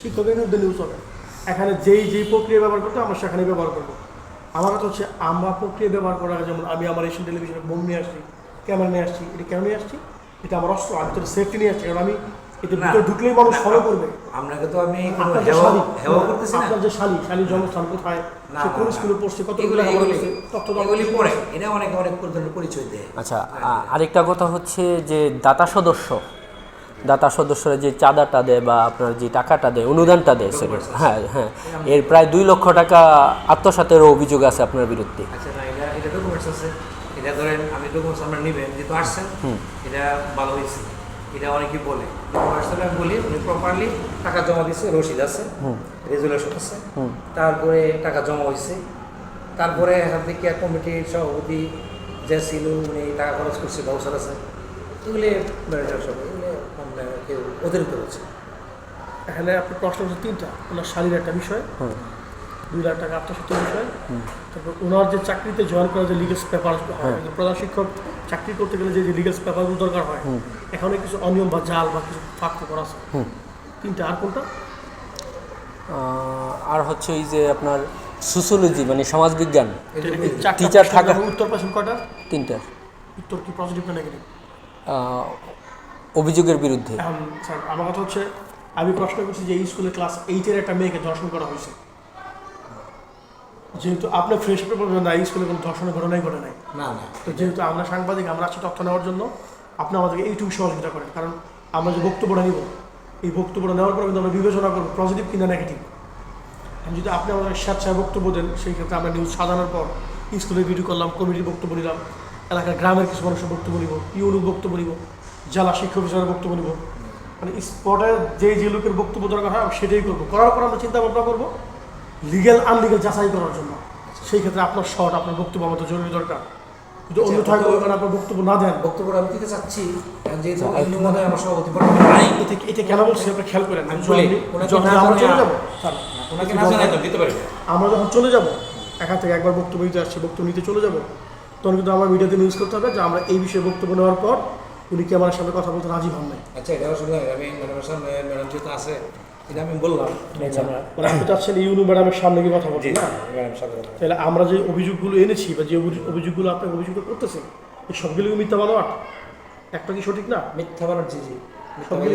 শিক্ষকের বিরুদ্ধে নিউজ হবে এখানে যেই যেই প্রক্রিয়া ব্যবহার করতে আমরা সেখানে ব্যবহার করব। আমার কথা হচ্ছে আমরা প্রক্রিয়া ব্যবহার করার যেমন আমি আমার এশিয়ান টেলিভিশনে বোম নিয়ে আসছি ক্যামেরা নিয়ে আসছি এটা কেন নিয়ে আসছি? এটা আমার অস্ত্র আমি তো সেফটি নিয়ে আসছি কারণ আমি এটা না, ভিতরে ঢুকলেই মানুষ ফলো করবে। আপনাকে তো আমি আপনার যে শালি করতেছি না। আপনার যে শালি শালি জন্মস্থান কোথায়? সে কোন স্কুলে পড়ছে কত এগুলি এগুলি তথ্য দেওয়া এগুলি পড়ে এটা অনেক অনেক ধরনের পরিচয় দেয় আচ্ছা আরেকটা কথা হচ্ছে যে দাতা সদস্য দাতা সদস্যরা যে চাঁদাটা দেয় বা আপনার যে টাকাটা দেয় অনুদানটা দেয় সেটা হ্যাঁ হ্যাঁ এর প্রায় দুই লক্ষ টাকা আত্মসাতের অভিযোগ আছে আপনার বিরুদ্ধে। আচ্ছা এটা এটা এটা ধরেন আমি ডকুমেন্টস আমরা নিবেন যেহেতু আসছেন এটা ভালো হয়েছে। এটা অনেকে বলে। হোয়াটসঅ্যাপে আমি বলি উনি প্রপারলি টাকা জমা দিচ্ছে রসিদ আছে রেজুলেশন আছে তারপরে টাকা জমা হয়েছে। তারপরে এখান থেকে কমিটির সভাপতি যে ছিল উনি টাকা খরচ করছে বাউসার আছে। এগুলি সব কেউ অতিরিক্ত হচ্ছে এখানে আপনার প্রশ্ন হচ্ছে তিনটা ওনার শালীর একটা বিষয় দুই লাখ টাকা আত্মসত্য বিষয় তারপর ওনার যে চাকরিতে জয়েন করার যে লিগেলস পেপার হয়। প্রধান শিক্ষক চাকরি করতে গেলে যে যে লিগেলস পেপারগুলো দরকার হয় এখানে কিছু অনিয়ম বা জাল বা কিছু ফাঁক করা আছে। তিনটা আর কোনটা? আর হচ্ছে ওই যে আপনার সোশ্যোলজি মানে সমাজবিজ্ঞান। টিচার থাকা- উত্তর পাচ্ছেন কয়টা? তিনটার উত্তর কি পজিটিভ না নেগেটিভ অভিযোগের বিরুদ্ধে। স্যার আমার কথা হচ্ছে আমি প্রশ্ন করছি যে এই স্কুলে ক্লাস এইটের একটা মেয়েকে ধর্ষণ করা হয়েছে। যেহেতু আপনি ফ্রেশ পেপার না এই স্কুলে কোনো ধর্ষণের ঘটনাই ঘটে নাই। না না। তো যেহেতু আমরা সাংবাদিক আমরা আছি তথ্য নেওয়ার জন্য আপনি আমাদেরকে এইটুকু সহযোগিতা করেন। কারণ আমরা যে বক্তব্যটা নিব এই বক্তব্যটা নেওয়ার পরে কিন্তু আমরা বিবেচনা করব পজিটিভ কিনা নেগেটিভ যদি আপনি আমাদের স্বেচ্ছায় বক্তব্য দেন সেই ক্ষেত্রে আমরা নিউজ সাজানোর পর স্কুলে ভিডিও করলাম কমিটির বক্তব্য নিলাম এলাকার গ্রামের কিছু মানুষের বক্তব্য নিব ইউনিক বক্তব্য নিব। জেলা শিক্ষক অফিসারের বক্তব্য নিব। মানে স্পটে যে যে লোকের বক্তব্য দরকার হয় আমি সেটাই করব। করার পর আমরা চিন্তা ভাবনা করব লিগেল আনলিগেল যাচাই করার জন্য। সেই ক্ষেত্রে আপনার শর্ট আপনার বক্তব্য আমাদের জরুরি দরকার। যদি অন্যথায় কোনো আপনার বক্তব্য না দেন। বক্তব্যটা আমি দিতে চাচ্ছি যেহেতু এই আমার সভাপতি এটা কেন বলছি? আপনি খেয়াল করেন আমি যখন আমরা চলে যাব। আমরা যখন চলে যাব এখান থেকে একবার বক্তব্য দিতে আসছি বক্তব্য নিতে চলে যাব তখন কিন্তু আমার মিডিয়াতে নিউজ করতে হবে যে আমরা এই বিষয়ে বক্তব্য নেওয়ার পর উনি কি আমার সামনে কথা বলতে রাজি হন নাই? আচ্ছা এটা অসুবিধা আমি ম্যাডামের সামনে ম্যাডাম যেহেতু আছে এটা আমি বললাম। মানে আপনি চাচ্ছেন ইউনু ম্যাডামের সামনে গিয়ে কথা জি বলছেন না তাহলে আমরা যে অভিযোগগুলো এনেছি বা যে অভিযোগগুলো আপনি অভিযুক্ত করতেছেন এই সবগুলো কি মিথ্যা বানোয়াট? একটা কি সঠিক না? মিথ্যা বানার জি জি। সবগুলো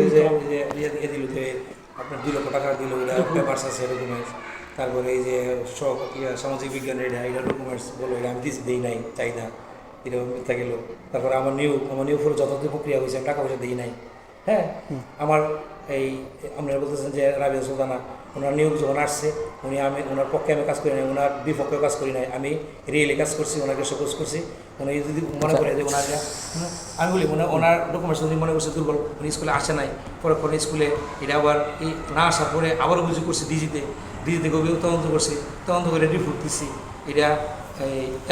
ইয়ে দিয়ে দিল যে আপনার দুই লক্ষ টাকা দিল পেপার্স আছে ডকুমেন্টস তারপরে এই যে সামাজিক বিজ্ঞানের এটা ডকুমেন্টস বলো আমি দিস দিই নাই চাই না এটা মিথ্যা গেল তারপরে আমার নিউ আমার নিউ ফোর যথাযথ প্রক্রিয়া হয়েছে আমি টাকা পয়সা দিই নাই। হ্যাঁ? আমার এই আপনারা বলতেছেন যে রাবিয়া সুলতানা ওনার নিয়োগ যখন আসছে উনি আমি ওনার পক্ষে আমি কাজ করি নাই ওনার বিপক্ষে কাজ করি নাই। আমি রিয়েলি কাজ করছি ওনাকে সপোজ করছি। উনি যদি মনে করে যে ওনার আমি বলি ওনার ওনার ডকুমেন্টস যদি মনে করছে দুর্বল উনি স্কুলে আসে নাই পরে পরে স্কুলে এটা আবার এই না আসার পরে আবার অভিযোগ করছি ডিজিতে। ডিজিতে গভীর তদন্ত করছি তদন্ত করে রিপোর্ট দিচ্ছি এটা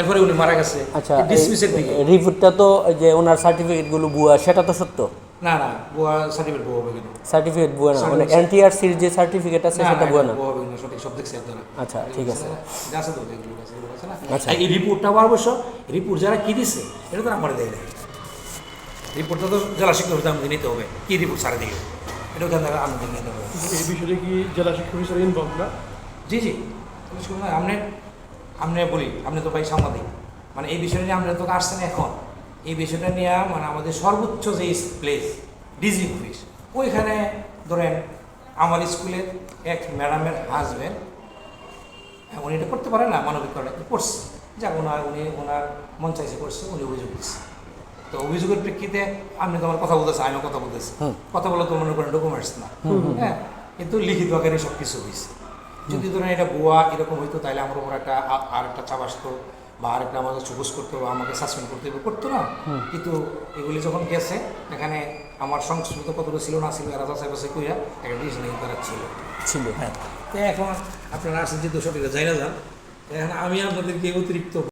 এরপরে উনি মারা গেছে। আচ্ছা ডিসমিসের দিকে। রিপোর্টটা তো যে ওনার সার্টিফিকেটগুলো ভুয়া সেটা তো সত্য? না না গোয়া সার্টিফিকেট বউ হবে কেন? সার্টিফিকেট ভুয়া না মানে এনটিআরসির যে সার্টিফিকেট আছে সেটা না, ভুয়া না? বউ হবে না, সঠিক সব দেখছি আপনারা আচ্ছা ঠিক আছে। আছে তো এগুলো আছে, না? আচ্ছা। এই রিপোর্টটা অবশ্য রিপোর্ট যারা কি দিচ্ছে এটা তো আমার দেয় নাই। রিপোর্টটা তো জেলা শিক্ষক আমাদের নিতে হবে। কি রিপোর্ট সারা দিকে? এটা ওখান থেকে আমাদের নিতে হবে। এই বিষয়টা কি জেলা শিক্ষক অফিসার ইনভলভ না? জি জি। আপনি আপনি বলি আপনি তো ভাই সাংবাদিক। মানে এই বিষয়টা নিয়ে আপনারা তো আসছেন এখন। এই বিষয়টা নিয়ে মানে আমাদের সর্বোচ্চ যে প্লেস ডিজি অফিস ওইখানে ধরেন আমার স্কুলের এক ম্যাডামের হাজব্যান্ড উনি এটা করতে পারে না মানবিক কারণে করছে যাক ওনার উনি ওনার মন চাইছে করছে উনি অভিযোগ দিচ্ছে। তো অভিযোগের প্রেক্ষিতে আপনি তোমার কথা বলতেছে আমিও কথা বলতেছি। কথা বলে তো মনে করেন ডকুমেন্টস না। হ্যাঁ কিন্তু লিখিত আকারে সব কিছু হয়েছে যদি ধরেন এটা গোয়া এরকম হইতো তাহলে আমার উপর একটা আর একটা চাপ আসতো বা আরেকটা আমাকে চুপোস করতো বা আমাকে সাসপেন্ড করতে হবে করতো না। কিন্তু এগুলি যখন গেছে এখানে আমার সংস্কৃত কতগুলো ছিল না ছিল রাজা সাহেব আছে কইয়া একটা ডিসিশন তারা ছিল। ছিল হ্যাঁ। তো এখন আপনারা আসেন যে দোষটিরা যাই না যান এখন আমি আপনাদেরকে অতিরিক্ত